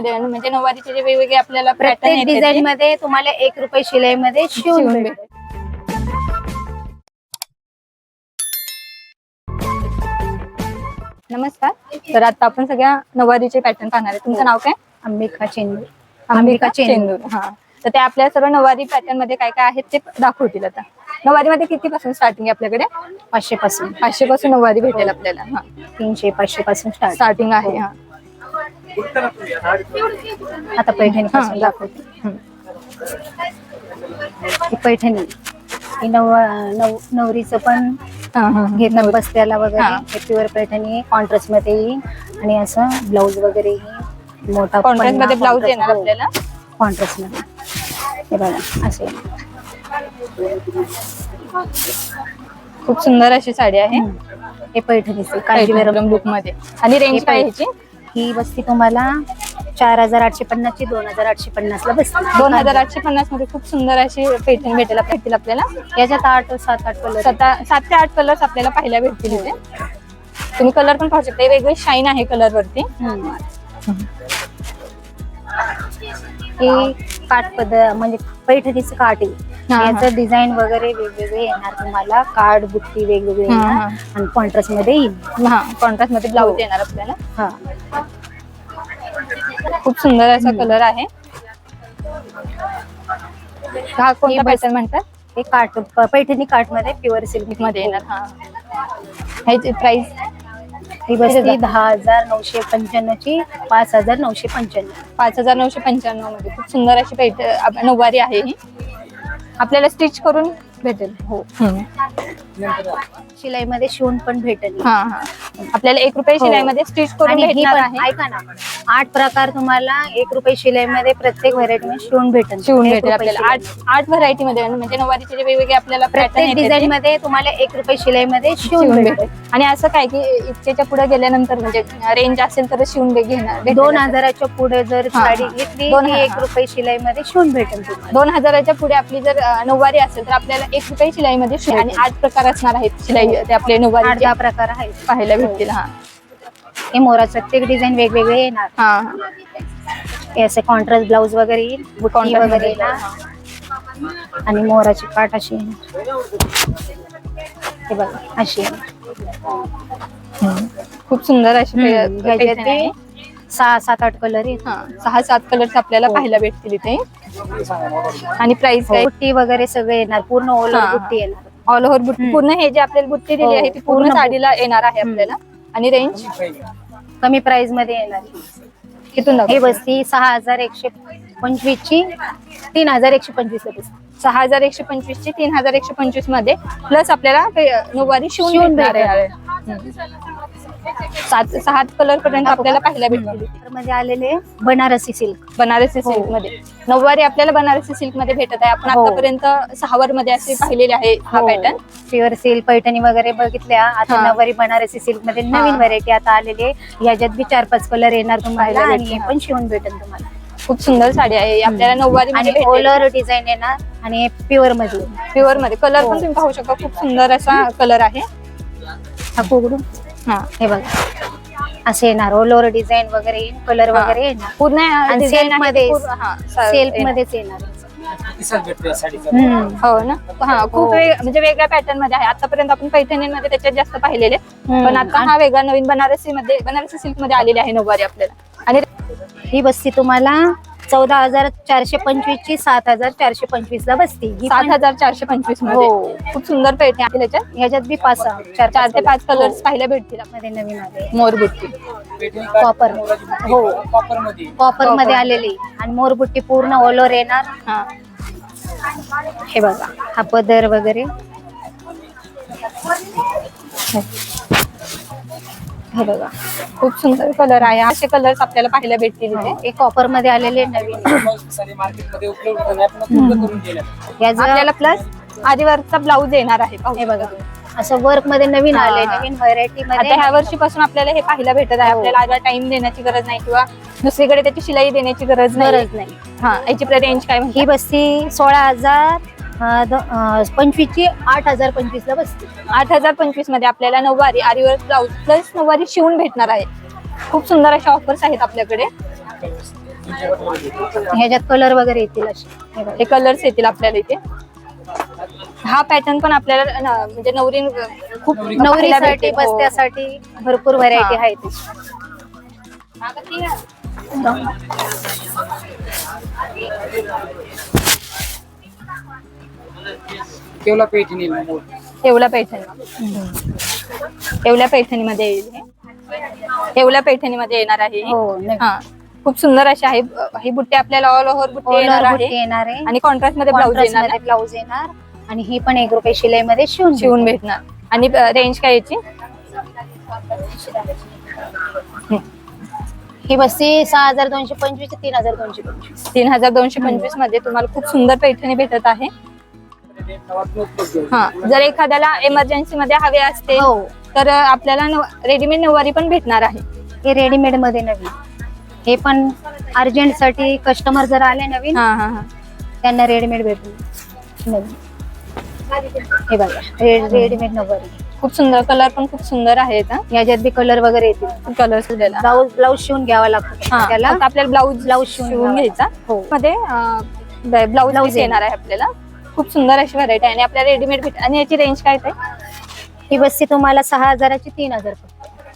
मध्ये म्हणजे नऊवारीचे जे वेगवेगळे आपल्याला प्रत्येक पॅटर्न डिझाईन मध्ये तुम्हाला एक रुपये शिलाई मध्ये शिवून भेटेल नमस्कार. तर आता आपण सगळ्या नऊवारीचे पॅटर्न पाहणार आहे. तुमचं नाव काय? अंबिका चेंदूर. अंबिका चेंदूर. हा. तर ते आपल्या सर्व नऊवारी पॅटर्नमध्ये काय काय आहेत ते दाखवतील आता. नऊवारी मध्ये किती पासून स्टार्टिंग आहे आपल्याकडे? पाचशे पासून पाचशे पासून नऊवारी भेटेल आपल्याला. हा. तीनशे पाचशे पासून स्टार्ट स्टार्टिंग आहे हा. आता पैठणी हा, पासून दाखवते. ही पैठणी. ही नव नव नवरीचं पण हा, हा, हा. घेतात बसत्याला वगैरे. हा. हे प्युअर पैठणी कॉन्ट्रास्टमध्ये येईल आणि असं ब्लाऊज वगैरे ही मोठा कॉन्ट्रास्टमध्ये ब्लाऊज येणार आपल्याला? कॉन्ट्रास्टमध्ये हे बघा असे. खूप सुंदर अशी साडी आहे. हे पैठणीचे कांजीवरम. बुकमध्ये. आणि रेंज हे काय ह्याची? ही बसती तुम्हाला चार हजार आठशे पन्नास ची दोन हजार आठशे पन्नास ला बसते. दोन हजार आठशे पन्नासमध्ये खूप सुंदर अशी पैठणी भेटेल भेटतील आपल्याला. याच्यात आठ सात आठ कलर सात सात ते आठ कलर्स आपल्याला पाहायला भेटतील इथे. तुम्ही कलर पण पाहू शकता. हे वेगळे शाईन आहे कलर वरती. हे काठ पद म्हणजे पैठणीचं काठ आहे. हा, हा. याचं डिझाईन वगैरे वेगवेगळे येणार तुम्हाला. कार्ड बुट्टी वेगवेगळे येणार. आणि कॉन्ट्रास्टमध्ये येईल. कॉन्ट्रास्टमध्ये ब्लाऊज. येणार आपल्याला. हा. खूप सुंदर असा कलर आहे. हा कोणता पॅटर्न म्हणतात? हे प- पैठणी काठमध्ये प्युअर सिल्कमध्ये येणार हा. ह्याची प्राइस ही बसती दहा हजार नऊशे पंच्याण्णव ची पाच हजार नऊशे पंच्याण्णव. पाच हजार नऊशे पंच्याण्णवमध्ये. खूप सुंदर अशी पैठ आप- नऊवारी आहे ही. आपल्याला स्टिच करून भेटेल. हो. शिलाई मध्ये शिवून पण भेटेल. हा हा. आपल्याला एक रुपये हो. शिलाई मध्ये स्टिच करून आणि ही भेटणार पण आहे. ऐका ना आठ प्रकार तुम्हाला एक रुपये शिलाई मध्ये प्रत्येक व्हरायटी मध्ये शिवून भेटेल शिवून एक भेटेल रुपये आपल्याला. आठ शिलाई. आठ व्हरायटी मध्ये म्हणजे नऊवारीचे जे वेगवेगळे आपल्याला प्रत्येक डिझाईन मध्ये तुम्हाला एक रुपये शिलाई मध्ये शिवून शिवून भेटेल भेटेल आणि असं काय की इतकेच्या पुढे गेल्यानंतर म्हणजे रेंज असेल तर शिवून घेणार भेटेल दोन असं. हजाराच्या पुढे जर हा, साडी. घेतली दोन ती एक हा. रुपये शिलाई मध्ये शिवून भेटेल तुम्हाला. दोन हजाराच्या पुढे आपली जर अं, नऊवारी असेल तर आपल्याला एक रुपये शिलाई मध्ये आणि आठ प्रकार असणार आहेत शिलाई ते आपले आठ नऊवारी दहा प्रकार आहेत. पाहायला भेटतील हा. हे मोराचं प्रत्येक डिझाईन वेगवेगळे येणार. हा. हे असे कॉन्ट्रास्ट ब्लाऊज वगैरे येईल Contrast वगैरे येणार. आणि मोराची काठ अशी येणार. हे बघा अशी येणार. खूप सुंदर अशी पै- हम्म, आहे. सहा सात आठ कलर येत हा सहा सात कलर्स आपल्याला हो. पाहायला भेटतील इथे. आणि प्राइस काय बुट्टी वगैरे सगळे येणार पूर्ण ओल हा, हा. बुट्टी येणार. ऑल ओव्हर बुट्टी. पूर्ण हे जे आपल्याला बुट्टी दिली हो, आहे ती पूर्ण साडीला येणार आहे. आपल्याला आणि रेंज कमी प्राइसमध्ये येणार कितून हे? बसती सहा हजार एकशे पंचवीस ची तीन हजार एकशे पंचवीस सहा हजार एकशे पंचवीस ची तीन हजार एकशे पंचवीसमध्ये प्लस आपल्याला नऊवारी शिवून भेटणार. आहे. सात सात कलर पर्यंत आपल्याला पाहायला भेटतील. मध्ये आलेले बनारसी सिल्क बनारसी हो. सिल्कमध्ये. नऊवारी आपल्याला बनारसी सिल्कमध्ये भेटत आहे. आपण हो. आतापर्यंत सहावर मध्ये असे पाहिलेले आहे हा पॅटर्न प्युअर सिल्क पैठणी वगैरे बघितल्या. आता हा. नववारी बनारसी सिल्कमध्ये नवीन हा. व्हरायटी आता आलेली आहे. याच्यात बी चार पाच कलर येणार तुम्हाला पाहायला आणि भेटतील, हे हा. पण शिवून भेटेल तुम्हाला. खूप सुंदर साडी आहे. ही आपल्याला नऊवारी आणि मध्ये ओलर डिझाईन येणार आणि प्युअरमध्ये. प्युअरमध्ये. कलर हो. पण तुम्ही पाहू शकता. खूप सुंदर असा कलर आहे. हा कोगडून हा हे बघा असे येणार ऑल ओव्हर डिझाईन वगैरे कलर. वगैरे येणार पूर्ण आणि मध्ये हा, सेल्फ येणार. मध्येच येणार हम्म. हो ना हा खूप हो. वेग- म्हणजे वेगळ्या पॅटर्नमध्ये आहे आतापर्यंत आपण पैठणीमध्ये त्याच्यात जास्त पाहिलेले हम्म. पण आता हा वेगळा नवीन बनारसी मध्ये बनारसी सिल्कमध्ये आलेली आहे नऊवारी आपल्याला आणि ही बसती तुम्हाला चौदा हजार चारशे पंचवीस ची सात हजार चारशे पंचवीस ला बसती. ही सात पण- हजार चारशे पंचवीसमध्ये हो. खूप सुंदर पैठणी आहे त्याच्यात ह्याच्यात बी पाच सहा चार चार ते पाच कलर्स हो. पाहायला भेटतील मध्ये नवीन आले मोरबुट्टी कॉपर हो. कॉपरमध्ये कॉपरमध्ये आलेली. आणि मोरबुट्टी पूर्ण ऑल ओव्हर येणार. हा. हे बघा. हा पदर वगैरे. हे बघा. खूप सुंदर कलर आहे. असे कलर्स आपल्याला पाहायला भेटतील इथे. हे कॉपरमध्ये आलेले नवीन. मार्केटमध्ये उपलब्ध नाही पण उपलब्ध करून दिल्या याचं आपल्याला प्लस आदिवरचा ब्लाऊज येणार आहे. पाहू हे बघा. असं वर्कमध्ये नवीन हा, आले. नवीन व्हरायटी आता मध्ये ह्या वर्षीपासून आपल्याला हे पाहायला भेटत आहे. हो. आपल्याला आता टाइम देण्याची गरज नाही किंवा दुसरीकडे त्याची शिलाई देण्याची गरज नाही. गरज नाही. हा याची रेंज काय म्हणते? ही बसती सोळा हजार पंचवीस ची आठ हजार पंचवीस ला बसते आठ हजार पंचवीसमध्ये आपल्याला नऊवारी आरीवर ब्लाऊज प्लस नऊवारी शिवून भेटणार आहे. खूप सुंदर अशा ऑफर्स आहेत आपल्याकडे. ह्याच्यात कलर वगैरे येतील असे. हे कलर्स येतील आपल्याला इथे. हा पॅटर्न पण आपल्याला म्हणजे नवरी खूप नवरीसाठी भेटेल. हो. बस्त्यासाठी भरपूर व्हरायटी. आहे त्याची केवढा पैठणी मोड येवला पैठणी येवल्या पैठणीमध्ये येईल हे. येवल्या पैठणीमध्ये येणार आहे ही. हो नक्की. हा. खूप सुंदर अशी आहे. ही बुट्टी आपल्याला ऑल ओव्हर बुट्टी All येणार over आहे येणार आहे. आणि कॉन्ट्रास्टमध्ये ब्लाऊज Contrast येणार. मध्ये ब्लाऊज येणार. आणि ही पण एक रुपये शिलाई मध्ये शिवून शिवून भेटेल. भेटणार. आणि रेंज काय याची? ही बसती सहा हजार दोनशे पंचवीस ते तीन हजार दोनशे पंचवीस. तीन हजार दोनशे पंचवीसमध्ये तुम्हाला खूप सुंदर पैठणी भेटत आहे. हा जर एखाद्याला इमर्जन्सी मध्ये हवे असते हो. तर आपल्याला रेडीमेड नऊवारी पण भेटणार आहे. हे रेडीमेडमध्ये नवीन. हे पण अर्जंटसाठी कस्टमर जर आले नवीन हा हा हा. त्यांना रेडीमेड भेटून नवीन. हे बघा रे- रेडीमेड नवरी खूप सुंदर कलर पण खूप सुंदर आहेत याच्यात बी कलर वगैरे येतील. कलर सुद्धा ब्लाऊज ब्लाऊज शिवून घ्यावा लागतो त्याला आपल्याला. ब्लाऊज ब्लाऊज शिवून घ्यावा घ्यायचा. हो. मध्ये ब्लाऊज ब्लाऊज येणार. आहे आपल्याला. खूप सुंदर अशी व्हरायटी आहे. आणि आपल्याला रेडीमेड भेट आणि याची रेंज काय आहे ही बसती तुम्हाला सहा हजाराची तीन हजार.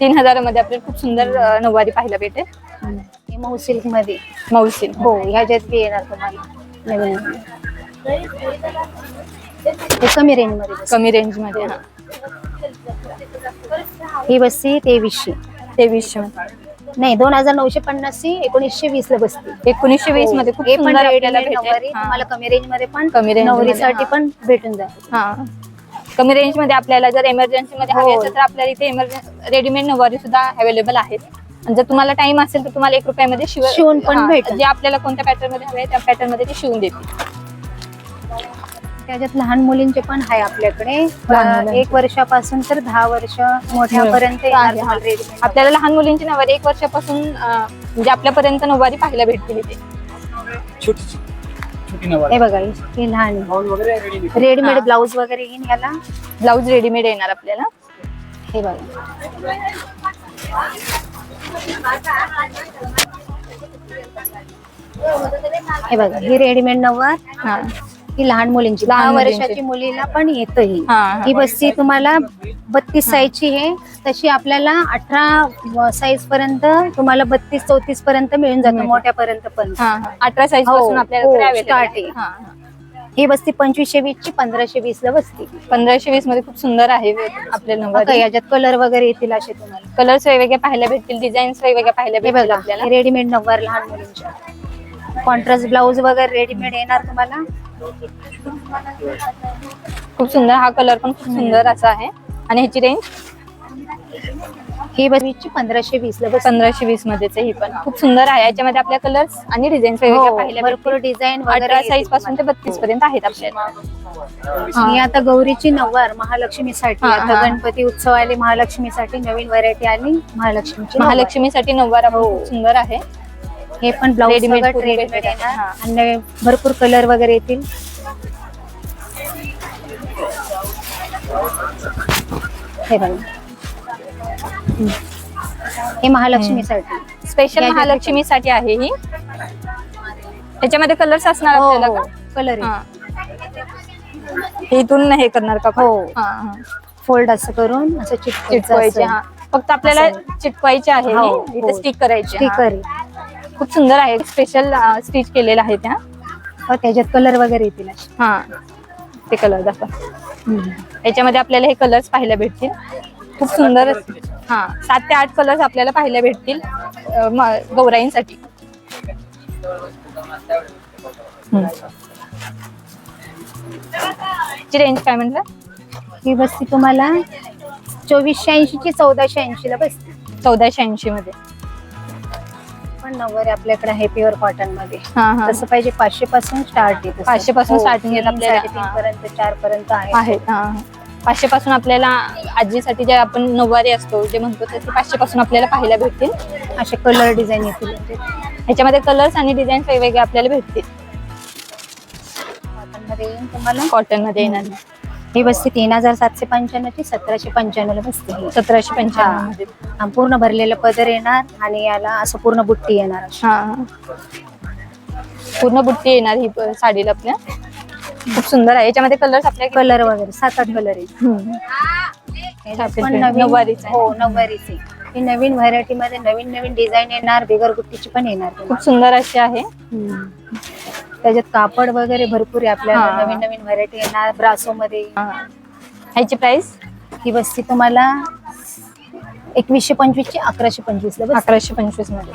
तीन हजारामध्ये आपल्याला खूप सुंदर अं, नऊवारी पाहायला भेटेल. ही मऊ सिल्क. मध्ये मौसी हो ह्याच्यात बी येणार तुम्हाला नवीन. हे कमी रेंजमध्ये बसते. कमी रेंजमध्ये हा. ही बसती तेवीसशे. तेवीसशे. नाही दोन हजार नऊशे पन्नास ची एकोणीसशे वीस ला बसते एकोणीसशे वीसमध्ये खूप हे पण सुंदर आपल्याला readymade भेटेल नऊवारी हा. तुम्हाला कमी रेंजमध्ये पण कमी range मध्ये, नवरीसाठी हा. पण भेटून जाईल हा कमी रेंजमध्ये आपल्याला जर इमर्जन्सी मध्ये हवी हो. असेल तर आपल्याला इथे इमर्जन्सी रेडीमेड नऊवारी सुद्धा अवेलेबल आहेत आणि जर तुम्हाला टाइम असेल तर तुम्हाला एक रुपयामध्ये शिव शिवून पण हा, भेटेल. जे आपल्याला कोणत्या पॅटर्नमध्ये हवे त्या पॅटर्नमध्ये ते शिवून देतील त्याच्यात लहान मुलींचे पण आहे आपल्याकडे. एक वर्षापासून तर दहा वर्ष मोठ्यापर्यंत. आपल्याला लहान मुलींची नऊवारी एक वर्षापासून म्हणजे आपल्यापर्यंत नऊवारी पाहायला छोटी छोटी हे नवारी बघा ही- लहान. रेडीमेड. ब्लाऊज वगैरे येईन याला? ब्लाऊज रेडीमेड येणार आपल्याला. हे बघा. हे बघा ही रेडीमेड नव्वद हा ही लहान मुलींची लहान दहा मुलींची. वर्षाची मुलीला पण येत ही हा, हा. ही बसती तुम्हाला बत्तीस साईजची आहे तशी आपल्याला अठरा साईज पर्यंत तुम्हाला बत्तीस चौतीस पर्यंत मिळून जातं मिळतं. मोठ्यापर्यंत पण हा हा. अठरा साईज हो, पासून हो, आपल्याला available start आहे. आहे. हा, हा. ही बसती पंचवीसशे वीस ची पंधराशे वीस ला बसती पंधराशे वीसमध्ये खूप सुंदर आहे आपल्या बघा, याच्यात कलर वगैरे येतील असे तुम्हाला कलर्स वेगवेगळे पाहायला भेटतील डिझाईन्स वेगवेगळ्या पाहायला हे भेटतील बघा आपल्याला रेडीमेड नव्वार लहान मुलींच्या कॉन्ट्रास्ट ब्लाऊज वगैरे रेडीमेड येणार तुम्हाला. खूप सुंदर हा कलर पण खूप सुंदर असा आहे. आणि ह्याची रेंज ही बस वीसची पंधराशे वीस ला पंधराशे वीस मध्येच ही पण. खूप सुंदर आहे. याच्यामध्ये आपल्या कलर्स आणि डिझाईन्स वेगवेगळ्या हो, भरपूर डिझाईन अठरा साईजपासून ते बत्तीस पर्यंत आहेत आपल्याला ही. आता गौरीची नव्वार महालक्ष्मीसाठी हा, आता हा. गणपती उत्सव आले महालक्ष्मीसाठी नवीन व्हरायटी आली महालक्ष्मीची नऊवार. महालक्ष्मीसाठी आपण खूप सुंदर आहे. हे पण पूर्ण रेडीमेड. येणार हा. आणि भरपूर कलर वगैरे येतील हे बघा हम्म. हे महालक्ष्मीसाठी स्पेशल याच्यात महालक्ष्मीसाठी आहे ही त्याच्यामध्ये कलर्स असणार हो आपल्याला हो का कलर हा. हे इथून हे करणार का? हो. फोल्ड असं करून असं चिटकवायचं चिटकवायचे हा फक्त आपल्याला. चिटकवायचे आहे हो, हे. इथे. स्टिक करायचे स्टिकर. खूप सुंदर आहे. स्पेशल स्टिच केलेलं आहे त्या. त्याच्यात कलर वगैरे येतील हा. ते कलर दाखवा. याच्यामध्ये आपल्याला हे कलर्स पाहायला भेटतील. खूप सुंदर हा. सात ते आठ कलर्स आपल्याला पाहायला भेटतील गौराईंसाठी. रेंज काय म्हटलं? ही बसती तुम्हाला चोवीसशे ऐंशी ची चौदाशे ऐंशी ला बसते. चौदाशे ऐंशी मध्ये. पण नऊवारी आपल्याकडे आहे प्युअर कॉटनमध्ये हा हा. तसं पाहिजे पाचशे पासून स्टार्ट आहे 500 पासून starting येत आपल्याला. तीन हा. पर्यंत चार पर्यंत आहे. हा. पाचशे पासून आपल्याला आजीसाठी जे आपण नऊवारी असतो जे म्हणतो ते पाचशे पासून आपल्याला पाहायला भेटतील. असे कलर डिझाईन येतील. ह्याच्यामध्ये कलर्स आणि डिझाईन वेगवेगळे आपल्याला भेटतील. कॉटनमध्ये येईल तुम्हाला? कॉटनमध्ये येणार. ही बसते तीन हजार सातशे पंच्याण्णवची सतराशे पंच्याण्णवला बसते ही. सतराशे पंच्याण्णव हा. मध्ये हा, पूर्ण भरलेलं पदर येणार आणि याला असं पूर्ण बुट्टी येणार. हा पूर्ण बुट्टी येणार ही प- साडीला आपल्या खूप सुंदर आहे याच्यामध्ये कलर्स आपल्या कलर वगैरे सात आठ कलर आहे हम्म. याच्यात Satin पण print, नवीन नऊवारीचं आहे. हो नऊवारीचे ही नवीन व्हरायटी मध्ये नवीन नवीन डिझाईन येणार बिगर गुट्टीची पण येणार. खूप सुंदर अशी आहे त्याच्यात कापड वगैरे भरपूर आहे आपल्याला. हा. नवीन नवीन व्हरायटी येणार. ब्रासो मध्ये हा. ह्याची प्राइस ही बसती तुम्हाला एकवीसशे पंचवीस ची अकराशे पंचवीस ला. अकराशे पंचवीसमध्ये.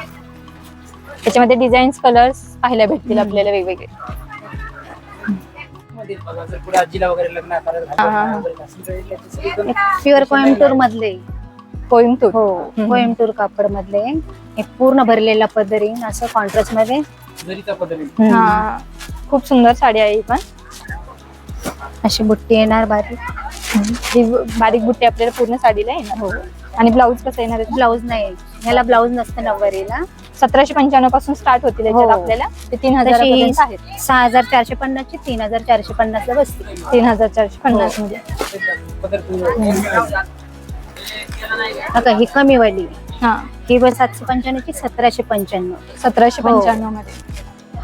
त्याच्यामध्ये डिझाईन्स कलर्स पाहायला भेटतील आपल्याला वेगवेगळे. मध्ये बघा, जर पुढे आजीला वगैरे लग्न करत हा, हा, हा. वगैरे असेल तर याची सगळी पण एक प्युअर कोइंबतूर मधले. कोइंबतूर हो हम्म. कापड मधले एक पूर्ण भरलेला पदर येईन असं कॉन्ट्रास्टमध्ये. जरीचा हा खूप सुंदर साडी आहे ही पण. अशी बुट्टी येणार बारीक. ही बारीक बुट्टी आपल्याला पूर्ण साडीला येणार. हो. आणि ब्लाऊज कसं येणार? आहे? ब्लाऊज नाही. ह्याला ब्लाऊज नसतं नऊवारीला सतराशे पंच्याण्णवपासून स्टार्ट होतील याच्यात हो. आपल्याला. ते तीन हजार तशी ही आहेत. सहा हजार चारशे पन्नास ची तीन हजार चारशे पन्नास ला बसते तीन हजार चारशे पन्नासमध्ये पद्धत बघा ही कमी वाली. हा. ही बस सातशे पंच्याण्णव ची सतराशे पंच्याण्णव. सतराशे हो. पंच्याण्णवमध्ये.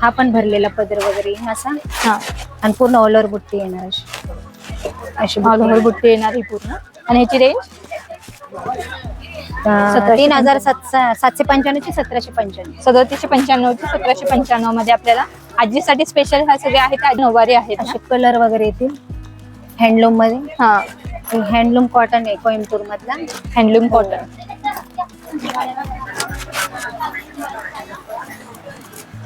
हा पण भरलेला पदर वगैरे असा. हा. आणि पूर्ण ऑल ओव्हर बुट्टी येणार अशी. अशी ऑल ओव्हर बुट्टी. बुट्टी येणार ही पूर्ण. आणि ह्याची रेंज अं, तीन हजार सातशे सातशे पंच्याण्णव ची सतराशे पंच्याण्णव. सदतीसशे पंच्याण्णव ते सतराशे पंच्याण्णवमध्ये आपल्याला आजीसाठी स्पेशल ह्या सगळ्या आहेत नऊवारी आहेत असे कलर वगैरे येतील. हँडलूममध्ये. हा. हँडलूम कॉटन आहे कोइंबतूर मधला हँडलूम कॉटन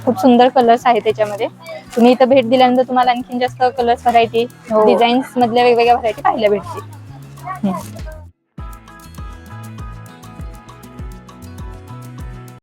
खूप सुंदर कलर्स आहेत त्याच्यामध्ये तुम्ही इथं भेट दिल्यानंतर तुम्हाला आणखीन जास्त कलर्स व्हरायटी. डिझाईन्स मधल्या वेगवेगळ्या व्हरायटी पाहायला भेटतील.